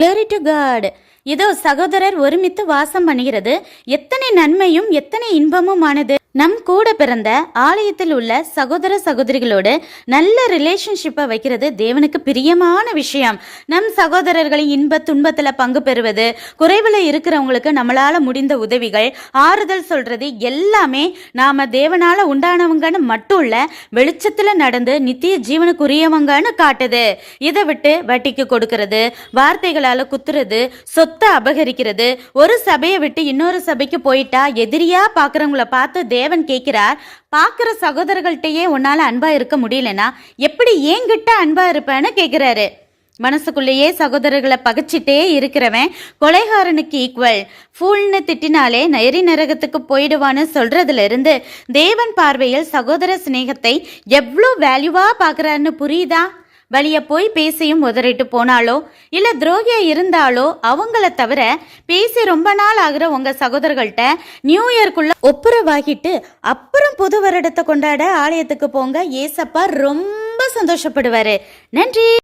Glory to God இதோ சகோதரர் ஒருமித்து வாசம் பண்ணுகிறது எத்தனை நன்மையும் எத்தனை இன்பமுமானது நம் கூட பிறந்த ஆலயத்தில் உள்ள சகோதர சகோதரிகளோடு நல்ல ரிலேஷன்ஷிப்பை வைக்கிறது தேவனுக்கு பிரியமான விஷயம். நம் சகோதரர்களின் இன்ப துன்பத்தில் பங்கு பெறுவது குறைவில் இருக்கிறவங்களுக்கு நம்மளால் முடிந்த உதவிகள் ஆறுதல் சொல்றது எல்லாமே நாம் தேவனால் உண்டானவங்கன்னு மட்டும் இல்லை வெளிச்சத்தில் நடந்து நித்திய ஜீவனுக்குரியவங்கன்னு காட்டுது. இதை விட்டு வட்டிக்கு கொடுக்கறது வார்த்தைகளால் குத்துறது சொத்தை அபகரிக்கிறது. ஒரு சபையை விட்டு இன்னொரு சபைக்கு போயிட்டா எதிரியாக பார்க்குறவங்கள பார்த்து தேவன் கேட்கிறார் பார்க்குற சகோதரர்கள்ட்டையே உன்னால் அன்பாக இருக்க முடியலனா எப்படி ஏங்கிட்ட அன்பாக இருப்பேன்னு கேட்குறாரு. மனசுக்குள்ளேயே சகோதரர்களை பகைச்சிட்டே இருக்கிறவன் கொலைகாரனுக்கு ஈக்குவல் ஃபூல்னு திட்டினாலே நெறி நரகத்துக்கு போயிடுவான்னு சொல்றதுலேருந்து தேவன் பார்வையில் சகோதர சிநேகத்தை எவ்வளோ வேல்யூவாக பார்க்கறாருன்னு புரியுதா? வழிய போய் பேசியும் உதறிட்டு போனாலோ இல்ல துரோகியா இருந்தாலோ அவங்கள தவிர பேசி ரொம்ப நாள் ஆகுற உங்க சகோதரர்கள்ட்ட நியூ இயர்க்குள்ள ஒப்புரவாகிட்டு அப்புறம் புது வருடத்தை கொண்டாட ஆலயத்துக்கு போங்க. ஏசப்பா ரொம்ப சந்தோஷப்படுவாரு. நன்றி.